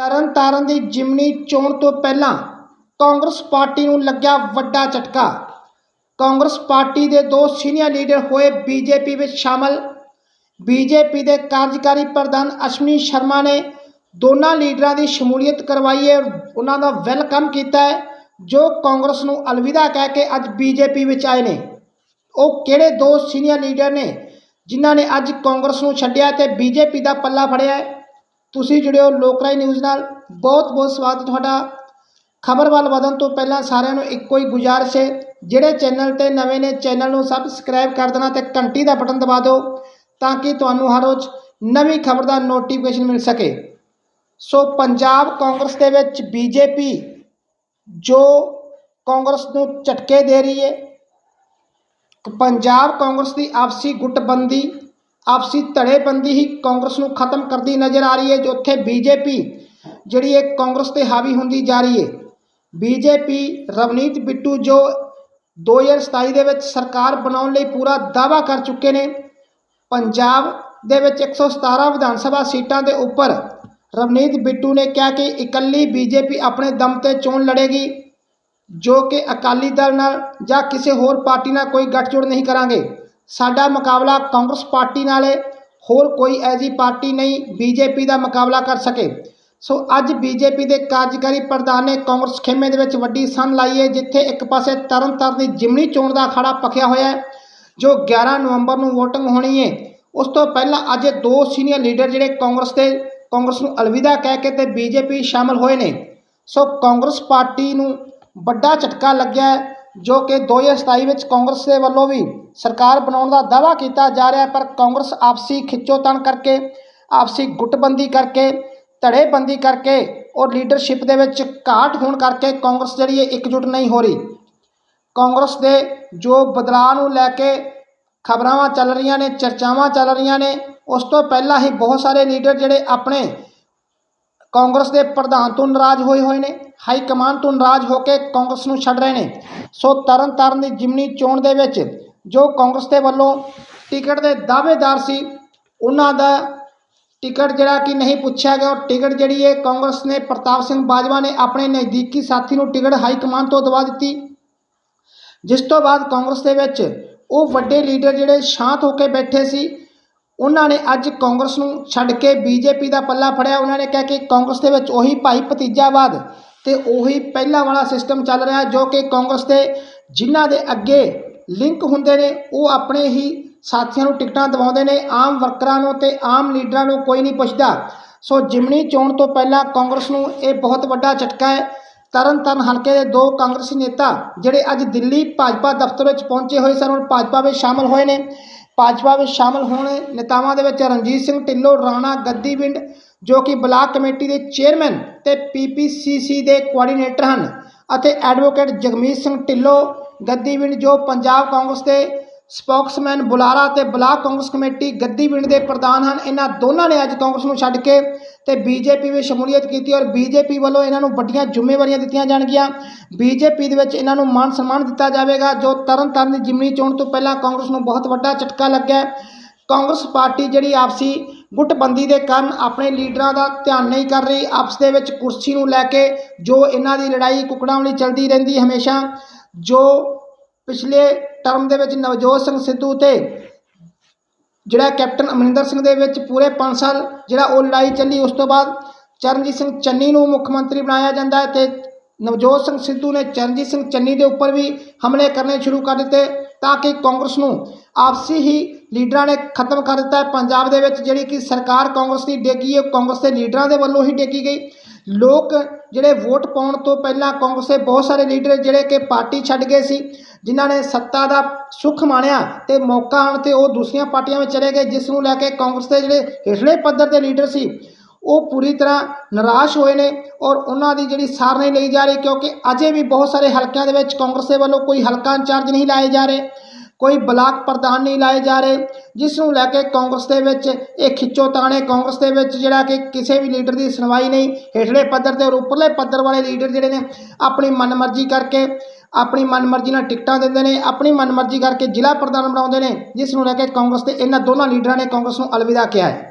ਤਰਨਤਾਰਨ ਦੀ ਜਿਮਨੀ ਚੋਣ ਤੋਂ ਪਹਿਲਾਂ ਕਾਂਗਰਸ ਪਾਰਟੀ ਨੂੰ ਲੱਗਿਆ ਵੱਡਾ ਝਟਕਾ। ਕਾਂਗਰਸ ਪਾਰਟੀ ਦੇ ਦੋ ਸੀਨੀਅਰ ਲੀਡਰ ਹੋਏ ਬੀਜੇਪੀ ਵਿੱਚ ਸ਼ਾਮਲ। ਬੀਜੇਪੀ ਦੇ ਕਾਰਜਕਾਰੀ ਪ੍ਰਧਾਨ ਅਸ਼ਵਨੀ ਸ਼ਰਮਾ ਨੇ ਦੋਨਾਂ ਲੀਡਰਾਂ ਦੀ ਸ਼ਮੂਲੀਅਤ ਕਰਵਾਈ ਹੈ। ਉਹਨਾਂ ਦਾ ਵੈਲਕਮ ਕੀਤਾ ਹੈ, ਜੋ ਕਾਂਗਰਸ ਨੂੰ ਅਲਵਿਦਾ ਕਹਿ ਕੇ ਅੱਜ ਬੀਜੇਪੀ ਵਿੱਚ ਆਏ ਨੇ। ਉਹ ਕਿਹੜੇ ਦੋ ਸੀਨੀਅਰ ਲੀਡਰ ਨੇ, ਜਿਨ੍ਹਾਂ ਨੇ ਅੱਜ ਕਾਂਗਰਸ ਨੂੰ ਛੱਡਿਆ ਤੇ ਬੀਜੇਪੀ ਦਾ ਪੱਲਾ ਫੜਿਆ ਹੈ? ਤੁਸੀਂ ਜੁੜਿਓ ਲੋਕਰਾਈ ਨਿਊਜ਼ ਨਾਲ। ਬਹੁਤ ਬਹੁਤ ਸਵਾਗਤ ਤੁਹਾਡਾ। ਖਬਰ ਵੱਲ ਵਧਣ ਤੋਂ ਪਹਿਲਾਂ ਸਾਰਿਆਂ ਨੂੰ ਇੱਕੋ ਹੀ ਗੁਜ਼ਾਰਿਸ਼ ਹੈ, ਜਿਹੜੇ ਚੈਨਲ ਤੇ ਨਵੇਂ ਨੇ, ਚੈਨਲ ਨੂੰ ਸਬਸਕ੍ਰਾਈਬ ਕਰ ਦੇਣਾ ਤੇ ਘੰਟੀ ਦਾ ਬਟਨ ਦਬਾ ਦਿਓ ਤਾਂ ਕਿ ਤੁਹਾਨੂੰ ਹਰ ਰੋਜ਼ ਨਵੀਂ ਖਬਰ ਦਾ ਨੋਟੀਫਿਕੇਸ਼ਨ ਮਿਲ ਸਕੇ। ਸੋ ਪੰਜਾਬ ਕਾਂਗਰਸ ਦੇ ਵਿੱਚ ਬੀਜੇਪੀ ਜੋ ਕਾਂਗਰਸ ਨੂੰ ਝਟਕੇ ਦੇ ਰਹੀ ਹੈ, ਪੰਜਾਬ ਕਾਂਗਰਸ ਦੀ ਆਪਸੀ ਗੁੱਟਬੰਦੀ ਆਪਸੀ ਧੜੇਬੰਦੀ ਹੀ ਕਾਂਗਰਸ ਨੂੰ ਖਤਮ ਕਰਦੀ ਨਜ਼ਰ ਆ ਰਹੀ ਹੈ, ਜੋ ਉੱਥੇ ਬੀਜੇਪੀ ਜਿਹੜੀ ਹੈ ਕਾਂਗਰਸ ਤੇ ਹਾਵੀ ਹੁੰਦੀ ਜਾ ਰਹੀ ਹੈ। ਬੀਜੇਪੀ ਰਵਨੀਤ ਬਿੱਟੂ ਜੋ 2027 ਦੇ ਵਿੱਚ ਸਰਕਾਰ ਬਣਾਉਣ ਲਈ ਪੂਰਾ ਦਾਅਵਾ ਕਰ ਚੁੱਕੇ ਨੇ, ਪੰਜਾਬ ਦੇ ਵਿੱਚ 117 ਵਿਧਾਨ ਸਭਾ ਸੀਟਾਂ ਦੇ ਉੱਪਰ ਰਵਨੀਤ ਬਿੱਟੂ ਨੇ ਕਿਹਾ ਕਿ ਇਕੱਲੀ ਬੀਜੇਪੀ ਆਪਣੇ ਦਮ ਤੇ ਚੋਣ ਲੜੇਗੀ, ਜੋ ਕਿ ਅਕਾਲੀ ਦਲ ਨਾਲ ਜਾਂ ਕਿਸੇ ਹੋਰ ਪਾਰਟੀ ਨਾਲ ਕੋਈ ਗੱਠਜੋੜ ਨਹੀਂ ਕਰਾਂਗੇ। ਸਾਡਾ ਮੁਕਾਬਲਾ ਕਾਂਗਰਸ ਪਾਰਟੀ ਨਾਲ ਹੈ ਹੋਰ ਕੋਈ ਐਸੀ ਪਾਰਟੀ ਨਹੀਂ ਬੀਜੇਪੀ ਦਾ ਮੁਕਾਬਲਾ ਕਰ ਸਕੇ। ਸੋ ਅੱਜ ਬੀਜੇਪੀ ਦੇ ਕਾਰਜਕਾਰੀ ਪ੍ਰਧਾਨ ਨੇ ਕਾਂਗਰਸ ਖੇਮੇ ਦੇ ਵਿੱਚ ਵੱਡੀ ਸੰਨ ਲਾਈ ਹੈ ਜਿੱਥੇ ਇੱਕ ਪਾਸੇ ਤਰਨਤਾਰਨ ਦੀ ਜਿਮਨੀ ਚੋਣ ਦਾ ਅਖਾੜਾ ਪੱਕਿਆ ਹੋਇਆ ਹੈ ਜੋ 11 ਨਵੰਬਰ ਨੂੰ VOTING ਹੋਣੀ ਹੈ ਉਸ ਤੋਂ ਪਹਿਲਾਂ ਅੱਜ ਦੋ ਸੀਨੀਅਰ ਲੀਡਰ ਜਿਹੜੇ ਕਾਂਗਰਸ ਦੇ, ਕਾਂਗਰਸ ਨੂੰ ਅਲਵਿਦਾ ਕਹਿ ਕੇ ਤੇ ਬੀਜੇਪੀ ਸ਼ਾਮਲ ਹੋਏ ਨੇ। ਸੋ ਕਾਂਗਰਸ ਪਾਰਟੀ ਨੂੰ ਵੱਡਾ ਝਟਕਾ ਲੱਗਿਆ ਜੋ ਕਿ 2027 ਵਿੱਚ ਕਾਂਗਰਸ ਦੇ ਵੱਲੋਂ ਵੀ ਸਰਕਾਰ ਬਣਾਉਣ ਦਾ ਦਾਅਵਾ ਕੀਤਾ ਜਾ ਰਿਹਾ ਪਰ ਕਾਂਗਰਸ ਆਪਸੀ ਖਿੱਚੋਤਣ ਕਰਕੇ, ਆਪਸੀ ਗੁੱਟਬੰਦੀ ਕਰਕੇ, ਧੜੇਬੰਦੀ ਕਰਕੇ ਔਰ ਲੀਡਰਸ਼ਿਪ ਦੇ ਵਿੱਚ ਘਾਟ ਹੋਣ ਕਰਕੇ ਕਾਂਗਰਸ ਜਿਹੜੀ ਹੈ ਇਕਜੁੱਟ ਨਹੀਂ ਹੋ ਰਹੀ। ਕਾਂਗਰਸ ਦੇ ਜੋ ਬਦਲਾਅ ਨੂੰ ਲੈ ਕੇ ਖਬਰਾਂ ਚੱਲ ਰਹੀਆਂ ਨੇ, ਚਰਚਾਵਾਂ ਚੱਲ ਰਹੀਆਂ ਨੇ, ਉਸ ਤੋਂ ਪਹਿਲਾਂ ਹੀ ਬਹੁਤ ਸਾਰੇ ਲੀਡਰ ਜਿਹੜੇ ਆਪਣੇ ਕਾਂਗਰਸ ਦੇ ਪ੍ਰਧਾਨ ਤੋਂ ਨਾਰਾਜ਼ ਹੋਏ ਹੋਏ ਨੇ। ਹਾਈ ਕਮਾਂਡ ਤੋਂ ਨਾਰਾਜ਼ ਹੋ ਕੇ ਕਾਂਗਰਸ ਨੂੰ ਛੱਡ ਰਹੇ ਨੇ। ਸੋ ਤਰਨ ਤਾਰਨ ਦੀ ਜਿਮਨੀ ਚੋਣ ਦੇ ਵਿੱਚ ਜੋ ਕਾਂਗਰਸ ਦੇ ਵੱਲੋਂ ਟਿਕਟ ਦੇ ਦਾਅਵੇਦਾਰ ਸੀ, ਉਹਨਾਂ ਦਾ ਟਿਕਟ ਜਿਹੜਾ ਕਿ ਨਹੀਂ ਪੁੱਛਿਆ ਗਿਆ ਔਰ ਟਿਕਟ ਜਿਹੜੀ ਹੈ ਕਾਂਗਰਸ ਨੇ, ਪ੍ਰਤਾਪ ਸਿੰਘ ਬਾਜਵਾ ਨੇ ਆਪਣੇ ਨਜ਼ਦੀਕੀ ਸਾਥੀ ਨੂੰ ਟਿਕਟ ਹਾਈ ਕਮਾਂਡ ਤੋਂ ਦਵਾ ਦਿੱਤੀ। ਜਿਸ ਤੋਂ ਬਾਅਦ ਕਾਂਗਰਸ ਦੇ ਵਿੱਚ ਉਹ ਵੱਡੇ ਲੀਡਰ ਜਿਹੜੇ ਸ਼ਾਂਤ ਹੋ ਕੇ ਬੈਠੇ ਸੀ, ਉਹਨਾਂ ਨੇ ਅੱਜ ਕਾਂਗਰਸ ਨੂੰ ਛੱਡ ਕੇ ਬੀਜੇਪੀ ਦਾ ਪੱਲਾ ਫੜਿਆ। ਉਹਨਾਂ ਨੇ ਕਿਹਾ ਕਿ ਕਾਂਗਰਸ ਦੇ ਵਿੱਚ ਉਹੀ ਭਾਈ ਭਤੀਜਾਵਾਦ ਤੇ ਉਹੀ ਪਹਿਲਾਂ ਵਾਲਾ ਸਿਸਟਮ ਚੱਲ ਰਿਹਾ ਜੋ ਕਿ ਕਾਂਗਰਸ ਦੇ, ਜਿਨ੍ਹਾਂ ਦੇ ਅੱਗੇ ਲਿੰਕ ਹੁੰਦੇ ਨੇ, ਉਹ ਆਪਣੇ ਹੀ ਸਾਥੀਆਂ ਨੂੰ ਟਿਕਟਾਂ ਦਿਵਾਉਂਦੇ ਨੇ, ਆਮ ਵਰਕਰਾਂ ਨੂੰ ਤੇ ਆਮ ਲੀਡਰਾਂ ਨੂੰ ਕੋਈ ਨਹੀਂ ਪੁੱਛਦਾ। ਸੋ ਜਿਮਨੀ ਚੋਣ ਤੋਂ ਪਹਿਲਾਂ ਕਾਂਗਰਸ ਨੂੰ ਇਹ ਬਹੁਤ ਵੱਡਾ ਝਟਕਾ ਹੈ। ਤਰਨਤਾਰਨ ਹਲਕੇ ਦੇ ਦੋ ਕਾਂਗਰਸੀ ਨੇਤਾ, ਜਿਹੜੇ ਅੱਜ ਦਿੱਲੀ ਭਾਜਪਾ ਦਫ਼ਤਰ ਵਿੱਚ ਪਹੁੰਚੇ ਹੋਏ ਸਨ, ਹੁਣ ਭਾਜਪਾ ਵਿੱਚ ਸ਼ਾਮਲ ਹੋਏ ਨੇ। ਭਾਜਪਾ ਵਿੱਚ ਸ਼ਾਮਲ ਹੋਣ ਨੇਤਾਵਾਂ ਦੇ ਵਿੱਚ ਰਣਜੀਤ ਸਿੰਘ ਢਿੱਲੋਂ, ਰਾਣਾ ਗੱਦੀਵਿੰਡ ਜੋ ਕਿ ਬਲਾਕ ਕਮੇਟੀ ਦੇ ਚੇਅਰਮੈਨ ਤੇ ਪੀਪੀਸੀਸੀ ਦੇ ਕੋਆਰਡੀਨੇਟਰ ਹਨ ਅਤੇ ਐਡਵੋਕੇਟ ਜਗਮੀਤ ਸਿੰਘ ਢਿੱਲੋਂ ਗੱਦੀਵਿੰਡ ਜੋ ਪੰਜਾਬ ਕਾਂਗਰਸ ਦੇ ਸਪੋਕਸਮੈਨ ਬੁਲਾਰਾ ਤੇ ਬਲਾਕ ਕਾਂਗਰਸ ਕਮੇਟੀ ਗੱਦੀਵਿੰਡ ਦੇ ਪ੍ਰਧਾਨ ਹਨ, ਇਹਨਾਂ ਦੋਨਾਂ ਨੇ ਅੱਜ ਕਾਂਗਰਸ ਨੂੰ ਛੱਡ ਕੇ ਤੇ ਬੀਜੇਪੀ ਵਿੱਚ ਸ਼ਮੂਲੀਅਤ ਕੀਤੀ ਔਰ ਬੀਜੇਪੀ ਵੱਲੋਂ ਇਹਨਾਂ ਨੂੰ ਵੱਡੀਆਂ ਜ਼ਿੰਮੇਵਾਰੀਆਂ ਦਿੱਤੀਆਂ ਜਾਣਗੀਆਂ। ਬੀਜੇਪੀ ਦੇ ਵਿੱਚ ਇਹਨਾਂ ਨੂੰ ਮਾਨ ਸਨਮਾਨ ਦਿੱਤਾ ਜਾਵੇਗਾ, ਜੋ ਤਰਨ ਤਾਰਨ ਦੀ ਜਿਮਨੀ ਚੋਣ ਤੋਂ ਪਹਿਲਾਂ ਕਾਂਗਰਸ ਨੂੰ ਬਹੁਤ ਵੱਡਾ ਝਟਕਾ ਲੱਗਿਆ। ਕਾਂਗਰਸ ਪਾਰਟੀ ਜਿਹੜੀ ਆਪਸੀ ਗੁੱਟਬੰਦੀ ਦੇ ਕਾਰਨ ਆਪਣੇ ਲੀਡਰਾਂ ਦਾ ਧਿਆਨ ਨਹੀਂ ਕਰ ਰਹੀ। ਆਪਸ ਦੇ ਵਿੱਚ ਕੁਰਸੀ ਨੂੰ ਲੈ ਕੇ ਜੋ ਇਹਨਾਂ ਦੀ ਲੜਾਈ ਕੁਕੜਾਂ ਵਾਲੀ ਚੱਲਦੀ ਰਹਿੰਦੀ ਹਮੇਸ਼ਾ, ਜੋ ਪਿਛਲੇ ਟਰਮ ਦੇ ਵਿੱਚ ਨਵਜੋਤ ਸਿੰਘ ਸਿੱਧੂ ਤੇ ਜਿਹੜਾ ਕੈਪਟਨ ਅਮਰਿੰਦਰ ਸਿੰਘ ਦੇ ਵਿੱਚ ਪੂਰੇ 5 ਸਾਲ ਜਿਹੜਾ ਉਹ ਲੜਾਈ ਚੱਲੀ, ਉਸ ਤੋਂ ਬਾਅਦ ਚਰਨਜੀਤ ਸਿੰਘ ਚੰਨੀ ਨੂੰ ਮੁੱਖ ਮੰਤਰੀ ਬਣਾਇਆ ਜਾਂਦਾ ਹੈ ਤੇ ਨਵਜੋਤ ਸਿੰਘ ਸਿੱਧੂ ਨੇ ਚਰਨਜੀਤ ਸਿੰਘ ਚੰਨੀ ਦੇ ਉੱਪਰ ਵੀ ਹਮਲੇ ਕਰਨੇ ਸ਼ੁਰੂ ਕਰ ਦਿੱਤੇ ਤਾਂ ਕਿ ਕਾਂਗਰਸ ਨੂੰ ਆਪਸੀ ਹੀ ਲੀਡਰਾਂ ਨੇ ਖਤਮ ਕਰ ਦਿੱਤਾ ਹੈ। ਪੰਜਾਬ ਦੇ ਵਿੱਚ ਜਿਹੜੀ ਕਿ ਸਰਕਾਰ ਕਾਂਗਰਸ ਦੀ ਡੇਗੀ ਹੈ ਕਾਂਗਰਸ ਦੇ ਲੀਡਰਾਂ ਦੇ ਵੱਲੋਂ ਹੀ ਡੇਗੀ ਗਈ। ਲੋਕ ਜਿਹੜੇ ਵੋਟ ਪਾਉਣ ਤੋਂ ਪਹਿਲਾਂ ਕਾਂਗਰਸ ਦੇ ਬਹੁਤ ਸਾਰੇ ਲੀਡਰ ਜਿਹੜੇ ਕਿ ਪਾਰਟੀ ਛੱਡ ਗਏ ਸੀ, ਜਿਨ੍ਹਾਂ ਨੇ ਸੱਤਾ ਦਾ ਸੁੱਖ ਮਾਣਿਆ ਤੇ ਮੌਕਾ ਆਉਣ ਤੇ ਉਹ ਦੂਸਰੀਆਂ ਪਾਰਟੀਆਂ ਵਿੱਚ ਚਲੇ ਗਏ, ਜਿਸ ਨੂੰ ਲੈ ਕੇ ਕਾਂਗਰਸ ਦੇ ਜਿਹੜੇ ਹੇਠਲੇ ਪੱਧਰ ਦੇ ਲੀਡਰ ਸੀ, ਉਹ ਪੂਰੀ ਤਰ੍ਹਾਂ ਨਿਰਾਸ਼ ਹੋਏ ਨੇ ਔਰ ਉਹਨਾਂ ਦੀ ਜਿਹੜੀ ਸਾਰ ਨਹੀਂ ਲਈ ਜਾ ਰਹੀ ਕਿਉਂਕਿ ਅਜੇ ਵੀ ਬਹੁਤ ਸਾਰੇ ਹਲਕਿਆਂ ਦੇ ਵਿੱਚ ਕਾਂਗਰਸ ਦੇ ਵੱਲੋਂ ਕੋਈ ਹਲਕਾ ਇੰਚਾਰਜ ਨਹੀਂ ਲਾਏ ਜਾ ਰਹੇ। ਕੋਈ ਬਲਾਕ ਪ੍ਰਧਾਨ ਨਹੀਂ ਲਾਏ ਜਾ ਰਹੇ ਜਿਸ ਨੂੰ ਲੈ ਕੇ ਕਾਂਗਰਸ ਦੇ ਵਿੱਚ, ਇਹ ਖਿੱਚੋ ਤਾਣੇ ਕਾਂਗਰਸ ਦੇ ਵਿੱਚ, ਜਿਹੜਾ ਕਿ ਕਿਸੇ ਵੀ ਲੀਡਰ ਦੀ ਸੁਣਵਾਈ ਨਹੀਂ, ਹੇਠਲੇ ਪੱਧਰ ਤੇ ਔਰ ਉੱਪਰਲੇ ਪੱਧਰ ਵਾਲੇ ਲੀਡਰ ਜਿਹੜੇ ਨੇ, ਆਪਣੀ ਮਨਮਰਜ਼ੀ ਕਰਕੇ, ਆਪਣੀ ਮਨਮਰਜ਼ੀ ਨਾਲ ਟਿਕਟਾਂ ਦਿੰਦੇ ਨੇ, ਆਪਣੀ ਮਨਮਰਜ਼ੀ ਕਰਕੇ ਜ਼ਿਲ੍ਹਾ ਪ੍ਰਧਾਨ ਬਣਾਉਂਦੇ ਨੇ ਜਿਸ ਨੂੰ ਲੈ ਕੇ ਕਾਂਗਰਸ ਦੇ ਇਹਨਾਂ ਦੋਨਾਂ ਲੀਡਰਾਂ ਨੇ ਕਾਂਗਰਸ ਨੂੰ ਅਲਵਿਦਾ ਕਿਹਾ ਹੈ।